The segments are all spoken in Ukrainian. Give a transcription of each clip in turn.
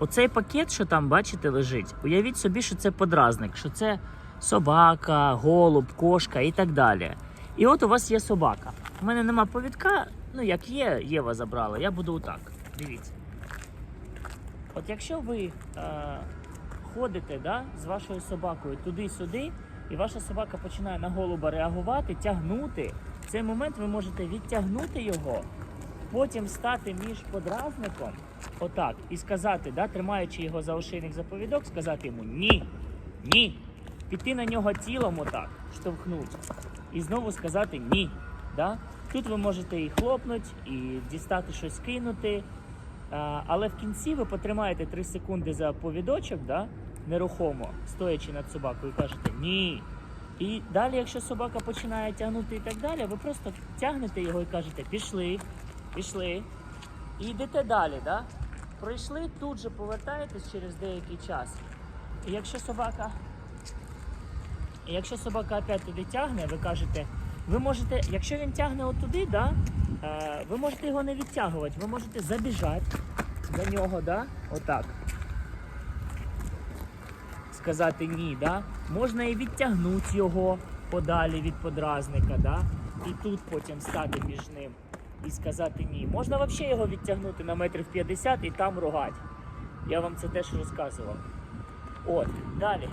Оцей пакет, що там, бачите, лежить, уявіть собі, що це подразник, що це собака, голуб, кошка і так далі. І от у вас є собака. У мене нема повідка, ну як є, Єва забрала, я буду отак. Дивіться. От якщо ви е, ходите да, з вашою собакою туди-сюди, і ваша собака починає на голуба реагувати, тягнути, в цей момент ви можете відтягнути його, потім стати між подразником, отак, і сказати, да, тримаючи його за ошейник за повідок, сказати йому ні, ні. Піти на нього тілом отак, штовхнути. І знову сказати ні. Да? Тут ви можете і хлопнути, і дістати щось кинути. Але в кінці ви потримаєте 3 секунди за повідочок, да? нерухомо, стоячи над собакою, і кажете ні. І далі, якщо собака починає тягнути і так далі, ви просто тягнете його і кажете пішли, пішли. І йдете далі. Да? Пройшли, тут же повертаєтесь через деякий час. І якщо собака і якщо собака опять туди тягне, ви кажете, ви можете, якщо він тягне отуди, да, е, ви можете його не відтягувати, ви можете забіжати до нього, да, отак. Сказати ні, да? можна і відтягнути його подалі від подразника, да? і тут потім стати між ним і сказати ні. Можна взагалі його відтягнути на метрів 50 і там ругати. Я вам це теж розказував. От, далі.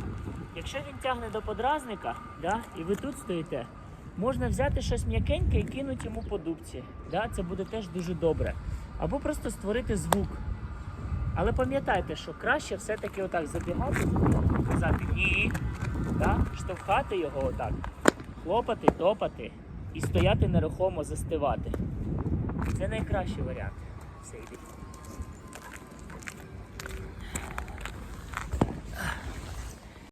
Якщо він тягне до подразника, да, і ви тут стоїте, можна взяти щось м'якеньке і кинути йому по дубці. Да, це буде теж дуже добре. Або просто створити звук. Але пам'ятайте, що краще все-таки отак забігати, казати ні, да, штовхати його отак, хлопати, топати і стояти нерухомо застивати. Це найкращий варіант. цей йди.